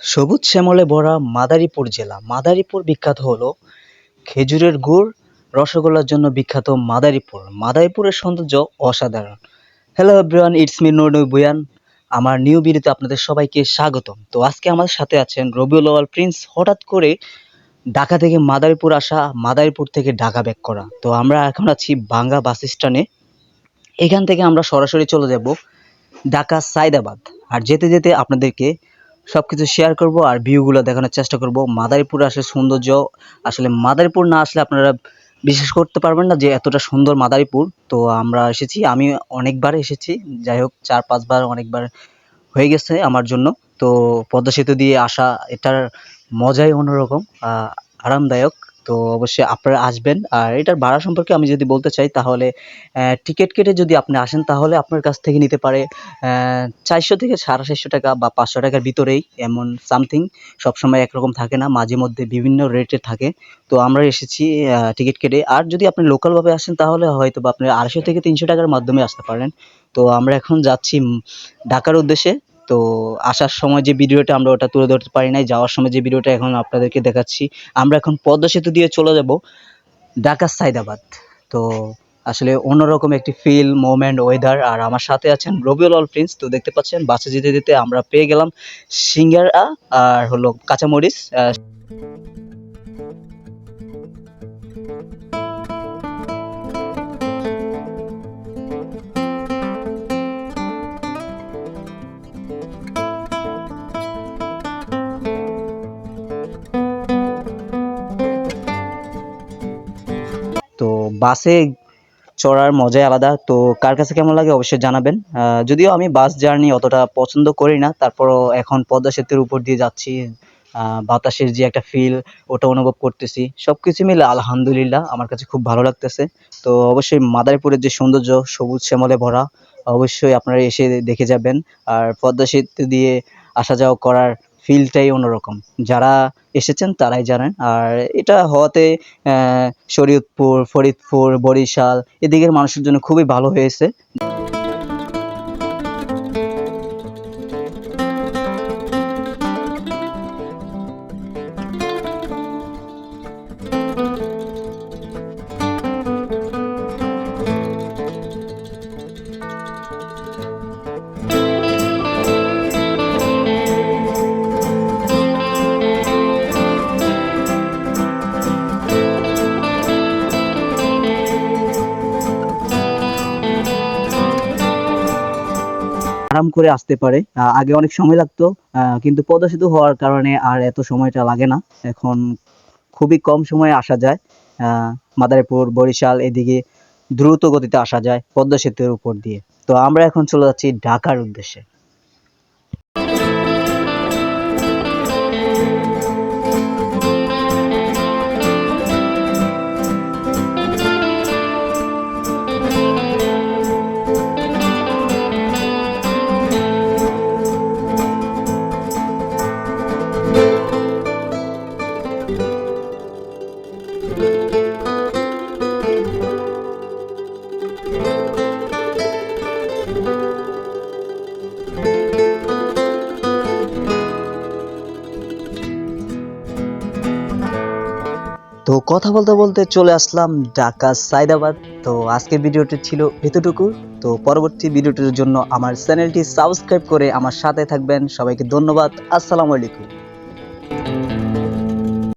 সবুজ শ্যামলে ভরা মাদারীপুর জেলা। মাদারীপুর বিখ্যাত হলো খেজুরের গুড়, রসগোল্লার জন্য বিখ্যাত মাদারীপুর। মাদারীপুরের সৌন্দর্য অসাধারণ। হ্যালো এভরিওয়ান ইটস মি নোডু বুয়ান আমার নিউ ভিডিওতে আপনাদের সবাইকে স্বাগতম। তো আজকে আমাদের সাথে আছেন রবিউল আওয়াল প্রিন্স। হঠাৎ করে ঢাকা থেকে মাদারীপুর আসা, মাদারীপুর থেকে ঢাকা ব্যাক করা। তো আমরা এখন আছি বাঙ্গা বাস স্ট্যান্ডে। এখান থেকে আমরা সরাসরি চলে যাব ঢাকা সাইদাবাদ। আর যেতে যেতে আপনাদেরকে সব কিছু শেয়ার করব আর ভিউগুলো দেখানোর চেষ্টা করব। মাদারীপুর আসলে সৌন্দর্য, আসলে মাদারীপুর না আসলে আপনারা বিশ্বাস করতে পারবেন না যে এতটা সুন্দর মাদারীপুর। তো আমরা এসেছি, আমি অনেকবার এসেছি, যাই হোক চার পাঁচবার অনেকবার হয়ে গেছে আমার জন্য। তো পদ্মা সেতু দিয়ে আসা এটার মজাই অন্যরকম আরামদায়ক। তো অবশ্যই আপনারা আসবেন। আর এটার ভাড়া সম্পর্কে আমি যদি বলতে চাই, তাহলে টিকিট কেটে যদি আপনি আসেন, তাহলে আপনার কাছ থেকে নিতে পারে চারশো থেকে সাড়ে চারশো টাকা বা পাঁচশো টাকার ভিতরেই, এমন সামথিং। সবসময় একরকম থাকে না, মাঝে মধ্যে বিভিন্ন রেটে থাকে। তো আমরা এসেছি টিকিট কেটে। আর যদি আপনি লোকালভাবে আসেন, তাহলে হয়তো বা আপনি আড়াইশো থেকে তিনশো টাকার মাধ্যমে আসতে পারেন। তো আমরা এখন যাচ্ছি ঢাকার উদ্দেশ্যে। তো আসার সময় যে ভিডিওটা আমরা ওটা তুলে ধরতে পারি নাই, যাওয়ার সময় যে ভিডিওটা এখন আপনাদেরকে দেখাচ্ছি, আমরা এখন পদ্মা সেতু দিয়ে চলে যাব ঢাকা সাইদাবাদ। তো আসলে অন্যরকম একটি ফিল মোমেন্ট ওয়েদার আর আমার সাথে আছেন রবিউল অল প্রিন্স তো দেখতে পাচ্ছেন, বাসে যেতে যেতে আমরা পেয়ে গেলাম সিঙ্গারা আর হলো কাঁচামরিচ বাসে চড়ার মজাই আলাদা। তো কার কাছে কেমন লাগে অবশ্যই জানাবেন। যদিও আমি বাস জার্নি অতটা পছন্দ করি না, তারপরও এখন পদ্মা সেতুর উপর দিয়ে যাচ্ছি। বাতাসের যে একটা ফিল ওটা অনুভব করতেছি। সব কিছু মিলে আলহামদুলিল্লাহ আমার কাছে খুব ভালো লাগতেছে। তো অবশ্যই মাদারীপুরের যে সৌন্দর্য, সবুজ শ্যামলে ভরা, অবশ্যই আপনারা এসে দেখে যাবেন। আর পদ্মা সেতু দিয়ে আসা যাওয়া করার ফিলটাই অন্যরকম। যারা এসেছেন তারাই জানেন। আর এটা হওয়াতে শরীয়তপুর, ফরিদপুর, বরিশাল, এদিকের মানুষের জন্য খুবই ভালো হয়েছে। আরাম করে আসতে পারে। আগে অনেক সময় লাগতো কিন্তু পদ্মা সেতু হওয়ার কারণে আর এত সময়টা লাগে না। এখন খুবই কম সময়ে আসা যায়। মাদারীপুর, বরিশাল এদিকে দ্রুত গতিতে আসা যায় পদ্মা সেতুর উপর দিয়ে। তো আমরা এখন চলে যাচ্ছি ঢাকার উদ্দেশ্যে। তো কথা বলতে বলতে চলে আসলাম ঢাকা সাইদাবাদ। তো আজকের ভিডিওটি ছিল এতটুকু। তো পরবর্তী ভিডিওটির জন্য আমার চ্যানেলটি সাবস্ক্রাইব করে আমার সাথে থাকবেন। সবাইকে ধন্যবাদ। আসসালামু আলাইকুম।